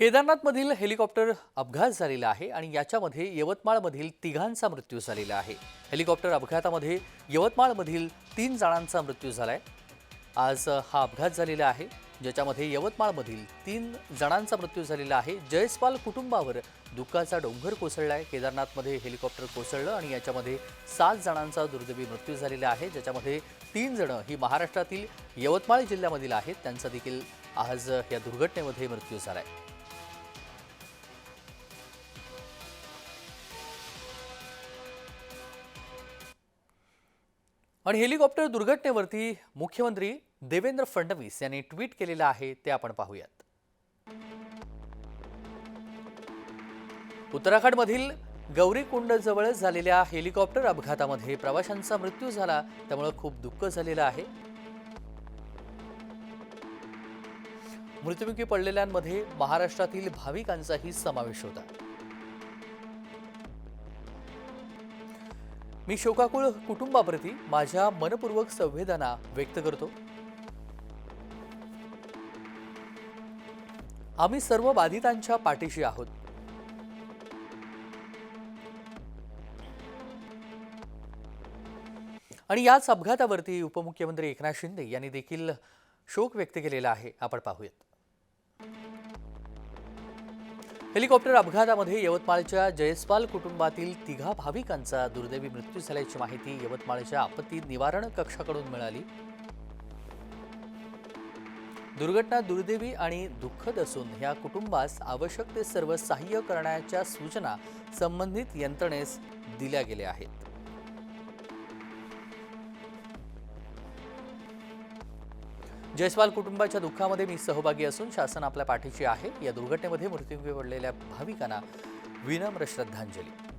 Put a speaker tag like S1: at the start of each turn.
S1: केदारनाथमधील helicopter अपघात झालेला आहे आणि याच्यामध्ये यवतमाळमधील तिघांचा मृत्यू झालेला आहे. हेलिकॉप्टर अपघातामध्ये यवतमाळमधील तीन जणांचा मृत्यू झाला आहे आज हा अपघात झालेला आहे. ज्याच्यामध्ये यवतमाळमधील तीन जणांचा मृत्यू झालेला आहे. जयस्पाल कुटुंबावर दुःखाचा डोंगर कोसळला आहे केदारनाथमध्ये हेलिकॉप्टर कोसळलं आणि याच्यामध्ये सात जणांचा दुर्दैवी मृत्यू झालेला आहे. ज्याच्यामध्ये तीन जणं ही महाराष्ट्रातील यवतमाळ जिल्ह्यामधील आहेत. त्यांचा देखील आज या दुर्घटनेमध्ये मृत्यू झाला आहे आणि हेलिकॉप्टर दुर्घटनेवरती मुख्यमंत्री देवेंद्र फडणवीस यांनी ट्विट केलेलं आहे ते आपण पाहूयात. उत्तराखंडमधील गौरीकुंडजवळ झालेल्या हेलिकॉप्टर अपघातामध्ये प्रवाशांचा मृत्यू झाला त्यामुळे खूप दुःख झालेलं आहे. मृत्युमुखी पडलेल्यांमध्ये महाराष्ट्रातील भाविकांचाही समावेश होता. मी शोकाकुळ कुटुंबाप्रती माझ्या मनपूर्वक संवेदना व्यक्त करतो. आम्ही सर्व बाधितांच्या पाठीशी आहोत. आणि याच अपघातावरती उपमुख्यमंत्री एकनाथ शिंदे यांनी देखील शोक व्यक्त केलेला आहे. आपण पाहूयात. हेलिकॉप्टर अपघातामध्ये यवतमाळच्या जयस्पाल कुटुंबातील तिघा भाविकांचा दुर्दैवी मृत्यू झाल्याची माहिती यवतमाळच्या आपत्ती निवारण कक्षाकडून मिळाली. दुर्घटना दुर्दैवी आणि दुःखद असून या कुटुंबास आवश्यक ते सर्व सहाय्य करण्याच्या सूचना संबंधित यंत्रणेस दिल्या गेल्या आहेत. जयस्वाल कुटुंबाच्या दुःखामध्ये मी सहभागी असून शासन आपल्या पाठीशी आहे. या दुर्घटनेमध्ये मृत्यूमुखी पडलेल्या भाविकांना विनम्र श्रद्धांजली.